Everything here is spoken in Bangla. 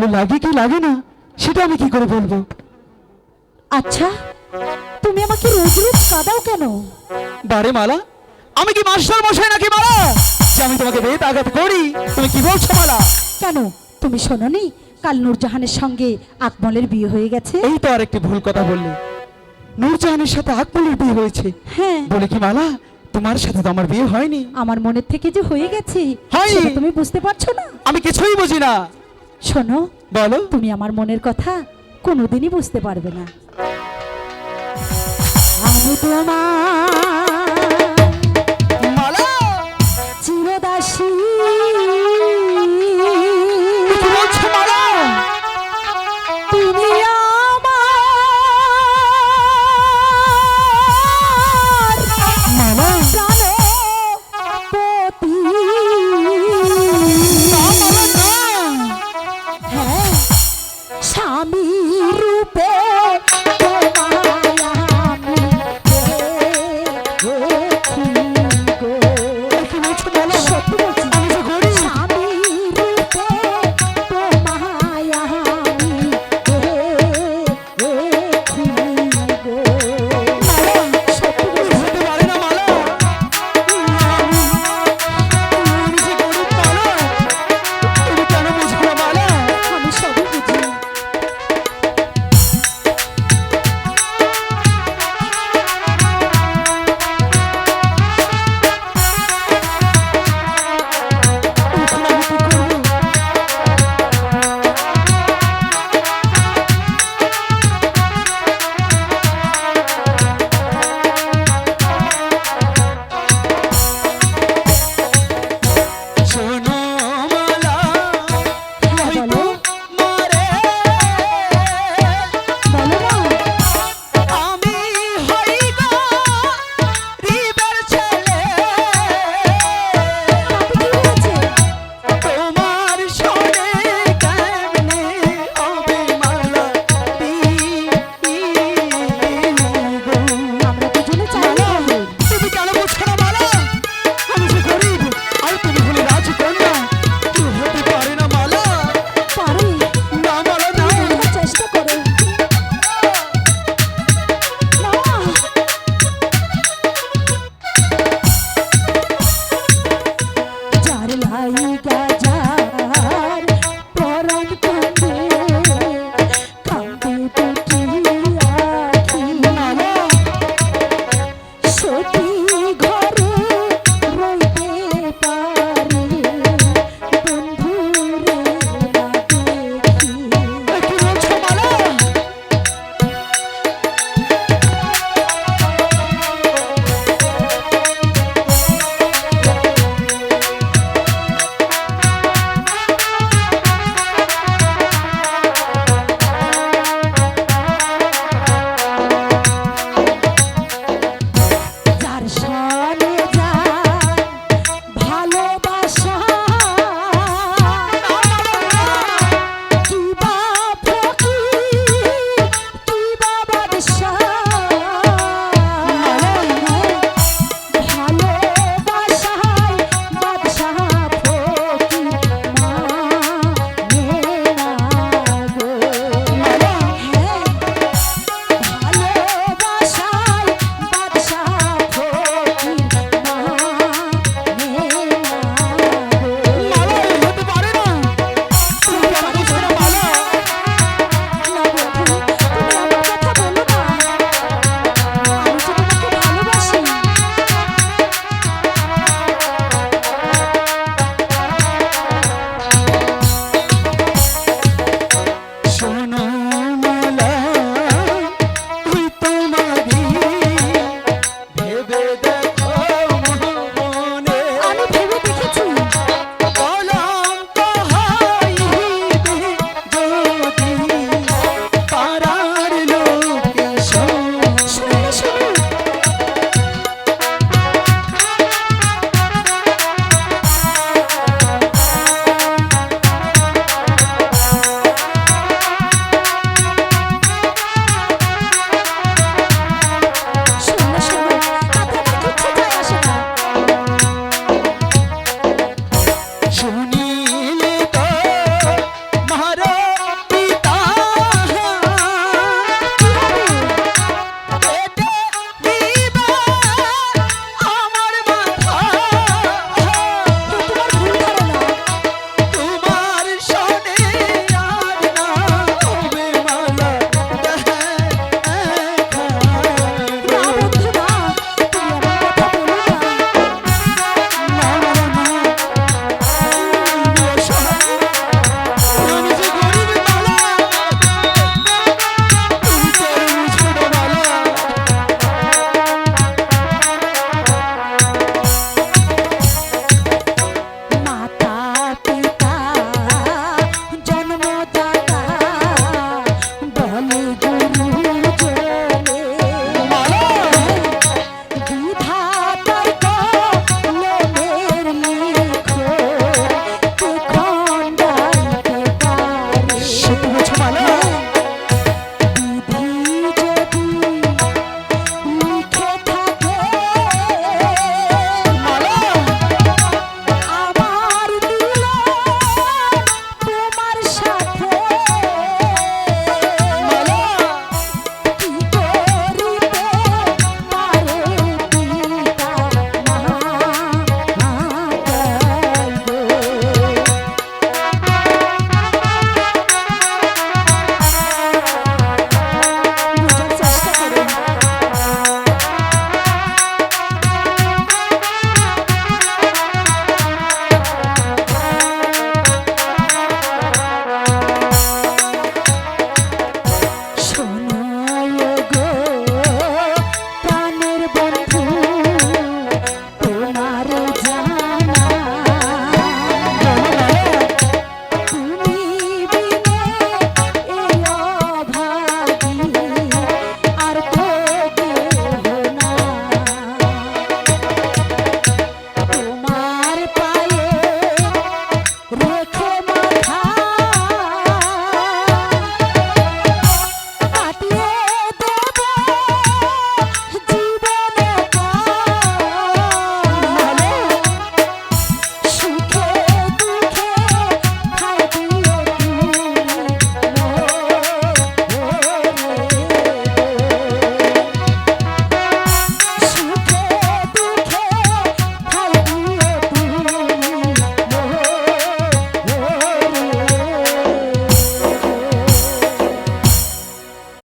ভালো লাগে কি লাগে না সেটা আমি কি করে বলব? আচ্ছা তুমি আমাকে রোজ রোজ কাঁদাও কেন? বারে মালা আমি কি মাস্টার মশাই নাকি মালা? যে আমি তোমাকে বেত আঘাত করি তুমি কি বলছো মালা? কেন? তুমি শোনোনি কাল নূরজাহানের সঙ্গে আকমলের বিয়ে হয়ে গেছে? এই তো আর একটি ভুল কথা বললে। নূরজাহানের সাথে আকমলের বিয়ে হয়েছে। হ্যাঁ। বলে কি মালা তোমার সাথে তো আমার বিয়ে হয়নি? আমার মনের থেকে যে হয়ে গেছে হয়নি। সেটা তুমি বুঝতে পারছ না? আমি কিছুই বুঝি না। শোনো বলো। তুমি আমার মনের কথা কোনোদিনই বুঝতে পারবে না। আমি তোমার যার